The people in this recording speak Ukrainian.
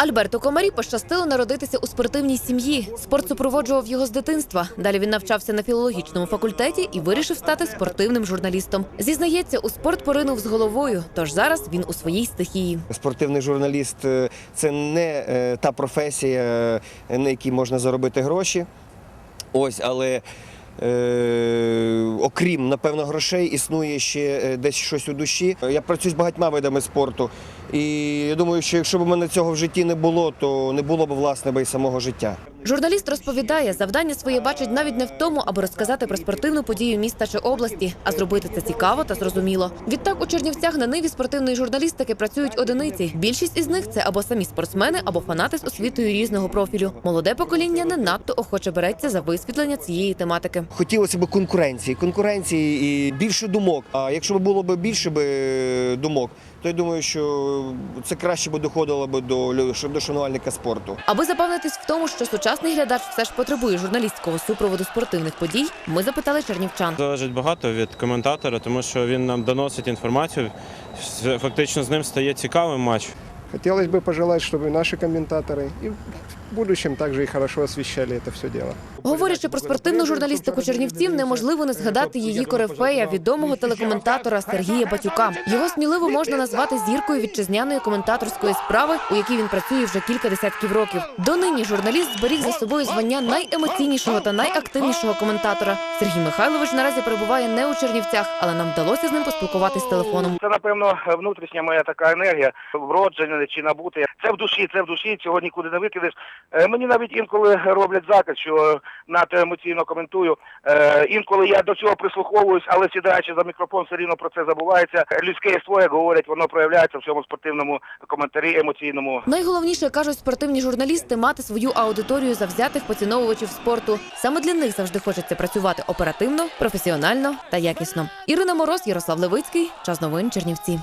Альберту Комарі пощастило народитися у спортивній сім'ї. Спорт супроводжував його з дитинства. Далі він навчався на філологічному факультеті і вирішив стати спортивним журналістом. Зізнається, у спорт поринув з головою, тож зараз він у своїй стихії. Спортивний журналіст е, це не е, та професія, е, на якій можна заробити гроші. Ось, але окрім, напевно, грошей, існує ще е, десь щось у душі. Я працюю з багатьма видами спорту. І я думаю, що якщо б у мене цього в житті не було, то не було б власне і самого життя. Журналіст розповідає, завдання своє бачить навіть не в тому, аби розказати про спортивну подію міста чи області, а зробити це цікаво та зрозуміло. Відтак у Чернівцях на ниві спортивної журналістики працюють одиниці. Більшість із них це або самі спортсмени, або фанати з освітою різного профілю. Молоде покоління не надто охоче береться за висвітлення цієї тематики. Хотілося б конкуренції, конкуренції і більше думок. А якщо б було б більше б е, думок, то я думаю, що це краще б доходило б до, шанувальника спорту. Аби запевнитись в тому, що сучасний глядач все ж потребує журналістського супроводу спортивних подій, ми запитали чернівчан. Залежить багато від коментатора, тому що він нам доносить інформацію. Фактично з ним стає цікавим матч. Хотелось бы пожелать, чтобы наши комментаторы и в будущем также и хорошо освещали это все дело. Говорячи про спортивну журналістику Чернівців, неможливо не згадати її корифея, відомого телекоментатора Сергія Батюка. Його сміливо можна назвати зіркою вітчизняної коментаторської справи, у якій він працює вже кілька десятків років. Донині журналіст зберіг за собою звання найемоційнішого та найактивнішого коментатора. Сергій Михайлович наразі перебуває не у Чернівцях, але нам вдалося з ним поспілкуватись телефоном. Це напевно внутрішня моя така енергія, вроджена чи набути. Це в душі, це в душі. Цього нікуди не викидеш. Е, Мені навіть інколи роблять закид, що надто емоційно коментую. Е, Інколи я до цього прислуховуюсь, але сідаючи за мікрофон, все рівно про це забувається. Людське єство, як говорять, воно проявляється в цьому спортивному коментарі емоційному. Найголовніше кажуть спортивні журналісти мати свою аудиторію завзятих поціновувачів спорту. Саме для них завжди хочеться працювати оперативно, професіонально та якісно. Ірина Мороз, Ярослав Левицький, час новин Чернівці.